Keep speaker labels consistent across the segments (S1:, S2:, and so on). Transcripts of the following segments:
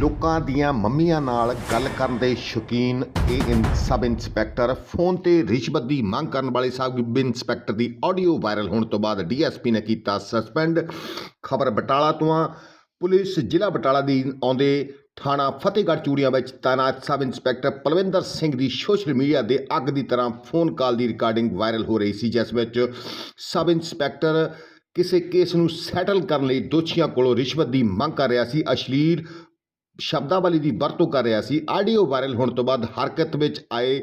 S1: ਲੋਕਾਂ ਦੀਆਂ ਮੰਮੀਆਂ ਨਾਲ ਗੱਲ ਕਰਨ ਦੇ ਸ਼ੌਕੀਨ ਇਹ ਸਬ ਇੰਸਪੈਕਟਰ ਫੋਨ ਤੇ ਰਿਸ਼ਵਤ ਦੀ ਮੰਗ ਕਰਨ ਵਾਲੇ ਸਬ ਇੰਸਪੈਕਟਰ ਦੀ ਆਡੀਓ ਵਾਇਰਲ ਹੋਣ ਤੋਂ ਬਾਅਦ ਡੀਐਸਪੀ ਨੇ ਕੀਤਾ ਸਸਪੈਂਡ। ਖਬਰ ਬਟਾਲਾ ਤੋਂ ਆ। ਪੁਲਿਸ ਜ਼ਿਲ੍ਹਾ ਬਟਾਲਾ ਦੀ ਆਉਂਦੇ ਥਾਣਾ ਫਤਿਹਗੜ੍ਹ ਚੂੜੀਆਂ ਵਿੱਚ ਤਾਇਨਾਤ ਸਬ ਇੰਸਪੈਕਟਰ ਪਲਵਿੰਦਰ ਸਿੰਘ ਦੀ ਸੋਸ਼ਲ ਮੀਡੀਆ ਦੇ ਅੱਗ ਦੀ ਤਰ੍ਹਾਂ ਫੋਨ ਕਾਲ ਦੀ ਰਿਕਾਰਡਿੰਗ ਵਾਇਰਲ ਹੋ ਰਹੀ ਸੀ, ਜਿਸ ਵਿੱਚ ਸਬ ਇੰਸਪੈਕਟਰ ਕਿਸੇ ਕੇਸ ਨੂੰ ਸੈਟਲ ਕਰਨ ਲਈ ਦੋਸ਼ੀਆਂ ਕੋਲੋਂ ਰਿਸ਼ਵਤ ਦੀ ਮੰਗ ਕਰ ਰਿਹਾ ਸੀ। ਅਸ਼ਲੀਲ ਸ਼ਬਦਾਵਲੀ ਦੀ ਵਰਤੋਂ ਕਰ ਰਿਹਾ ਸੀ। ਆਡੀਓ ਵਾਇਰਲ ਹੋਣ ਤੋਂ ਬਾਅਦ ਹਰਕਤ ਵਿੱਚ ਆਏ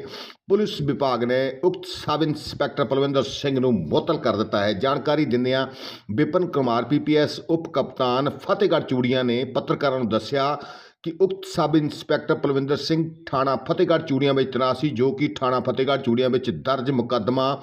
S1: ਪੁਲਿਸ ਵਿਭਾਗ ਨੇ ਉਕਤ ਸਬ ਇੰਸਪੈਕਟਰ ਪਲਵਿੰਦਰ ਸਿੰਘ ਨੂੰ ਮੁਅੱਤਲ ਕਰ ਦਿੱਤਾ ਹੈ। ਜਾਣਕਾਰੀ ਦਿੰਦਿਆਂ ਵਿਪਨ ਕੁਮਾਰ ਪੀਪੀਐਸ ਉਪ ਕਪਤਾਨ ਫਤਿਹਗੜ੍ਹ ਚੂੜੀਆਂ ਨੇ ਪੱਤਰਕਾਰਾਂ ਨੂੰ ਦੱਸਿਆ ਕਿ ਉਕਤ ਸਬ ਇੰਸਪੈਕਟਰ ਪਲਵਿੰਦਰ ਸਿੰਘ ਥਾਣਾ ਫਤਿਹਗੜ੍ਹ ਚੂੜੀਆਂ ਵਿੱਚ ਤੈਨਾਤ ਸੀ, ਜੋ ਕਿ ਥਾਣਾ ਫਤਿਹਗੜ੍ਹ ਚੂੜੀਆਂ ਵਿੱਚ ਦਰਜ ਮੁਕੱਦਮਾ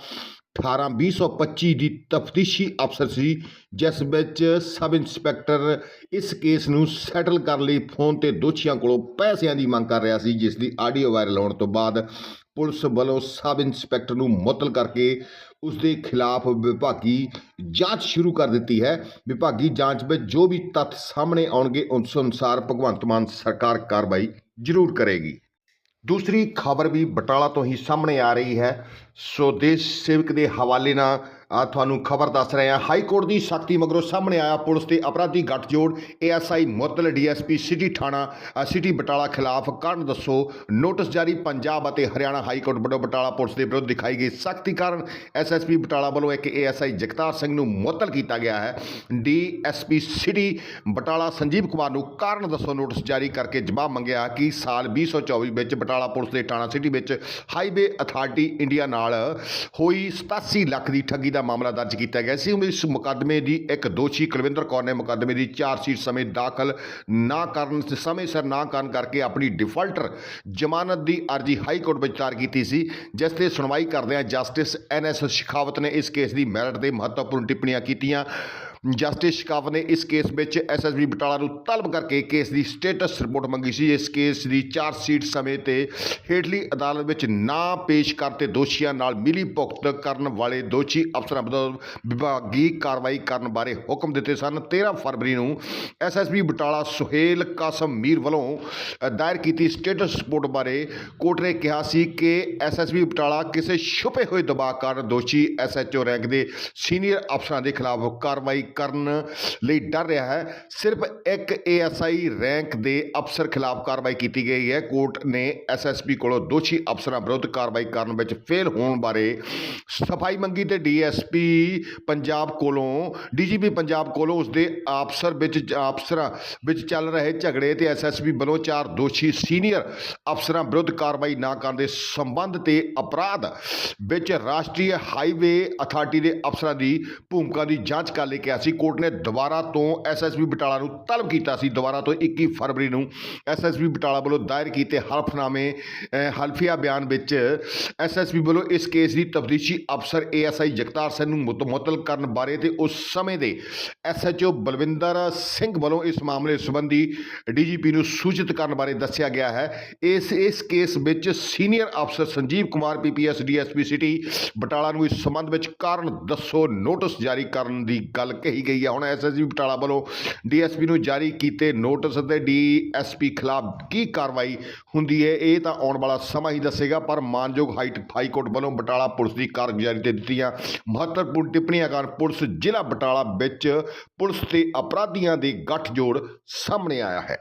S1: 18 2025 ਦੀ ਤਫਤੀਸ਼ੀ ਅਫਸਰ ਸੀ, ਜਿਸ ਵਿੱਚ ਸਬ ਇੰਸਪੈਕਟਰ ਇਸ ਕੇਸ ਨੂੰ ਸੈਟਲ ਕਰਨ ਲਈ, ਫੋਨ ਤੇ ਦੋਸ਼ੀਆਂ ਕੋਲੋਂ ਪੈਸਿਆਂ ਦੀ ਮੰਗ ਕਰ ਰਿਹਾ ਸੀ, ਜਿਸ ਦੀ ਆਡੀਓ ਵਾਇਰਲ ਹੋਣ ਤੋਂ ਬਾਅਦ ਪੁਲਿਸ ਵੱਲੋਂ ਸਬ ਇੰਸਪੈਕਟਰ ਨੂੰ ਮੁਅੱਤਲ ਕਰਕੇ ਉਸ ਦੇ ਖਿਲਾਫ ਵਿਭਾਗੀ ਜਾਂਚ ਸ਼ੁਰੂ ਕਰ ਦਿੱਤੀ ਹੈ। ਵਿਭਾਗੀ ਜਾਂਚ ਵਿੱਚ ਜੋ ਵੀ ਤੱਥ ਸਾਹਮਣੇ ਆਉਣਗੇ, ਉਸ ਅਨੁਸਾਰ ਭਗਵੰਤ ਮਾਨ ਸਰਕਾਰ ਕਾਰਵਾਈ ਜ਼ਰੂਰ ਕਰੇਗੀ। ਦੂਸਰੀ ਖਬਰ ਵੀ ਬਟਾਲਾ ਤੋਂ ਹੀ ਸਾਹਮਣੇ ਆ ਰਹੀ ਹੈ। ਸੋ ਦੇਸ਼ ਸੇਵਕ ਦੇ ਹਵਾਲੇ ਨਾਲ ਤੁਹਾਨੂੰ ਖਬਰ ਦੱਸ ਰਹੇ ਹਾਂ। ਹਾਈ ਕੋਰਟ ਦੀ ਸਖਤੀ ਮਗਰੋਂ ਸਾਹਮਣੇ ਆਇਆ ਪੁਲਿਸ ਤੇ ਅਪਰਾਧੀ ਗੱਠਜੋੜ, ਏਐਸਆਈ ਮੁਅੱਤਲ, ਡੀਐਸਪੀ ਸਿਟੀ ਥਾਣਾ ਸਿਟੀ ਬਟਾਲਾ ਖਿਲਾਫ ਕਾਰਨ ਦੱਸੋ। ਨੋਟਿਸ ਜਾਰੀ ਪੰਜਾਬ ਅਤੇ ਹਰਿਆਣਾ ਹਾਈ ਕੋਰਟ ਵੱਲੋਂ ਬਟਾਲਾ ਪੁਲਿਸ ਦੇ ਵਿਰੁੱਧ ਦਿਖਾਈ ਗਈ ਸਖਤੀ ਕਾਰਨ ਐਸਐਸਪੀ ਬਟਾਲਾ ਵੱਲੋਂ ਇੱਕ ਏਐਸਆਈ ਜਗਤਾਰ ਸਿੰਘ ਨੂੰ ਮੁਅੱਤਲ ਕੀਤਾ ਗਿਆ ਹੈ। ਡੀਐਸਪੀ ਸਿਟੀ ਬਟਾਲਾ ਸੰਜੀਵ ਕੁਮਾਰ ਨੂੰ ਕਾਰਨ ਦੱਸੋ। ਨੋਟਿਸ ਜਾਰੀ ਕਰਕੇ ਜਵਾਬ ਮੰਗਿਆ ਕਿ ਸਾਲ 2024 ਵਿੱਚ ਬਟਾਲਾ ਪੁਲਿਸ ਦੇ ਥਾਣਾ ਸਿਟੀ ਵਿੱਚ ਹਾਈਵੇ ਅਥਾਰਟੀ ਇੰਡੀਆ ਨਾਲ ਹੋਈ 87 ਲੱਖ ਦੀ ਠੱਗੀ ਦਾ ਮਾਮਲਾ ਦਰਜ ਕੀਤਾ ਗਿਆ ਸੀ। ਇਸ ਮੁਕੱਦਮੇ ਦੀ ਇੱਕ ਦੋਸ਼ੀ ਕੁਲਵਿੰਦਰ ਕੌਰ ਨੇ ਮੁਕੱਦਮੇ ਦੀ ਚਾਰ ਸ਼ੀਟ ਸਮੇਂ ਦਾਖਲ ਨਾ ਕਰਨ ਸਮੇਂ ਸਿਰ ਨਾ ਕਰਨ ਕਰਕੇ ਆਪਣੀ ਡਿਫਾਲਟਰ ਜ਼ਮਾਨਤ ਦੀ ਅਰਜ਼ੀ ਹਾਈ ਕੋਰਟ ਵਿੱਚ ਦਾਇਰ ਕੀਤੀ ਸੀ। ਜਿਸ ਤੇ ਸੁਣਵਾਈ ਕਰਦਿਆਂ ਜਸਟਿਸ ਐਨਐਸ ਸ਼ਿਖਾਵਤ ਨੇ ਇਸ ਕੇਸ ਦੀ ਮੈਰਿਟ ਤੇ ਮਹੱਤਵਪੂਰਨ ਟਿੱਪਣੀਆਂ ਕੀਤੀਆਂ। ਜਸਟਿਸ ਸ਼ਿਕਾਵਤ ਨੇ ਇਸ ਕੇਸ ਵਿੱਚ ਐਸਐਸਬੀ ਬਟਾਲਾ ਨੂੰ ਤਲਬ ਕਰਕੇ ਕੇਸ ਦੀ ਸਟੇਟਸ ਰਿਪੋਰਟ ਮੰਗੀ ਸੀ, ਇਸ ਕੇਸ ਦੀ ਚਾਰਜ ਸ਼ੀਟ ਸਮੇਂ ਤੇ ਹੇਠਲੀ ਅਦਾਲਤ ਵਿੱਚ ਨਾ ਪੇਸ਼ ਕਰਤੇ ਦੋਸ਼ੀਆਂ ਨਾਲ ਮਿਲੀ ਭੁਗਤ ਕਰਨ ਵਾਲੇ ਦੋਸ਼ੀ ਅਫਸਰਾਂ ਵਿਰੁੱਧ ਵਿਭਾਗੀ ਕਾਰਵਾਈ ਕਰਨ ਬਾਰੇ ਹੁਕਮ ਦਿੱਤੇ ਸਨ। 13 ਫਰਵਰੀ ਨੂੰ ਐਸਐਸਬੀ ਬਟਾਲਾ ਸੁਹੇਲ ਕਾਸਮ ਮੀਰ ਵੱਲੋਂ ਦਾਇਰ ਕੀਤੀ ਸਟੇਟਸ ਰਿਪੋਰਟ ਬਾਰੇ ਕੋਰਟ ਨੇ ਕਿਹਾ ਸੀ ਕਿ ਐਸਐਸਬੀ ਬਟਾਲਾ ਕਿਸੇ ਛੁਪੇ ਹੋਏ ਦਬਾਅ ਕਾਰਨ ਦੋਸ਼ੀ ਐਸਐਚਓ ਰੈਂਕ ਦੇ ਸੀਨੀਅਰ ਅਫਸਰਾਂ ਦੇ ਖਿਲਾਫ ਕਾਰਵਾਈ ਕਰਨ ਲਈ ਡਰ ਰਿਹਾ ਹੈ। ਸਿਰਫ ਇੱਕ ਏਐਸਆਈ ਰੈਂਕ ਦੇ ਅਫਸਰ ਖਿਲਾਫ ਕਾਰਵਾਈ ਕੀਤੀ ਗਈ ਹੈ। ਕੋਰਟ ਨੇ ਐਸਐਸਪੀ ਕੋਲੋਂ ਦੋਸ਼ੀ ਅਫਸਰਾਂ ਵਿਰੁੱਧ ਕਾਰਵਾਈ ਕਰਨ ਵਿੱਚ ਫੇਲ ਹੋਣ ਬਾਰੇ ਸਫ਼ਾਈ ਮੰਗੀ ਤੇ ਡੀਐਸਪੀ ਪੰਜਾਬ ਕੋਲੋਂ ਡੀਜੀਪੀ ਪੰਜਾਬ ਕੋਲੋਂ ਉਸ ਦੇ ਅਫਸਰ ਵਿੱਚ ਅਫਸਰਾਂ ਵਿੱਚ ਚੱਲ ਰਹੇ ਝਗੜੇ ਤੇ ਐਸਐਸਪੀ ਵੱਲੋਂ ਚਾਰ ਦੋਸ਼ੀ ਸੀਨੀਅਰ ਅਫਸਰਾਂ ਵਿਰੁੱਧ ਕਾਰਵਾਈ ਨਾ ਕਰਨ ਦੇ ਸੰਬੰਧ ਤੇ ਅਪਰਾਧ ਵਿੱਚ ਰਾਸ਼ਟਰੀ ਹਾਈਵੇ ਅਥਾਰਟੀ ਦੇ ਅਫਸਰਾਂ ਦੀ ਭੂਮਿਕਾ ਦੀ ਜਾਂਚ ਕਰ ਲਈ ਕਿਹਾ ਸੀ ਕੋਰਟ ਨੇ ਦੁਬਾਰਾ ਤੋਂ ਐਸਐਸਬੀ ਬਟਾਲਾ ਨੂੰ ਤਲਬ ਕੀਤਾ ਸੀ। ਦੁਬਾਰਾ ਤੋਂ 21 ਫਰਵਰੀ ਨੂੰ ਐਸਐਸਬੀ ਬਟਾਲਾ ਵੱਲੋਂ ਦਾਇਰ ਕੀਤੇ ਹਲਫਨਾਮੇ ਹਲਫੀਆ ਬਿਆਨ ਵਿੱਚ ਐਸਐਸਬੀ ਵੱਲੋਂ ਇਸ ਕੇਸ ਦੀ ਤਫਤੀਸ਼ੀ ਅਫਸਰ ਏਐਸਆਈ ਜਗਤਾਰ ਸਿੰਘ ਨੂੰ ਮੁਤ- ਕਰਨ ਬਾਰੇ ਤੇ ਉਸ ਸਮੇਂ ਦੇ ਐਸਐਚਓ ਬਲਵਿੰਦਰ ਸਿੰਘ ਵੱਲੋਂ ਇਸ ਮਾਮਲੇ ਸੰਬੰਧੀ ਡੀਜੀਪੀ ਨੂੰ ਸੂਚਿਤ ਕਰਨ ਬਾਰੇ ਦੱਸਿਆ ਗਿਆ ਹੈ। ਇਸ ਇਸ ਕੇਸ ਵਿੱਚ ਸੀਨੀਅਰ ਅਫਸਰ Sanjeev Kumar, PPS, DSP city Batala ਨੂੰ ਇਸ ਸੰਬੰਧ ਵਿੱਚ ਕਾਰਨ ਦੱਸੋ। ਨੋਟਿਸ ਜਾਰੀ ਕਰਨ ਦੀ ਗੱਲ ਕਹੀ ਗਈ ਹੈ ਹੁਣ ਐਸਐਸਬੀ ਬਟਾਲਾ ਵੱਲੋਂ ਡੀਐਸਪੀ ਨੂੰ ਜਾਰੀ ਕੀਤੇ ਨੋਟਿਸ ਤੇ ਡੀਐਸਪੀ ਖਿਲਾਫ ਕੀ ਕਾਰਵਾਈ ਹੁੰਦੀ ਹੈ, ਇਹ ਤਾਂ ਆਉਣ ਵਾਲਾ ਸਮਾਂ ਹੀ ਦੱਸੇਗਾ, ਪਰ ਮਾਨਯੋਗ ਹਾਈਟ ਹਾਈ ਕੋਰਟ ਵੱਲੋਂ ਬਟਾਲਾ ਪੁਲਿਸ ਦੀ ਕਾਰਗੁਜ਼ਾਰੀ ਤੇ ਦਿੱਤੀਆਂ ਮਹੱਤਵਪੂਰਨ ਟਿੱਪਣੀਆਂ ਕਾਰਨ ਪੁਲਿਸ ਜ਼ਿਲ੍ਹਾ ਬਟਾਲਾ ਵਿੱਚ ਪੁਲਿਸ ਤੇ ਅਪਰਾਧੀਆਂ ਦੇ ਗੱਠਜੋੜ ਸਾਹਮਣੇ ਆਇਆ ਹੈ।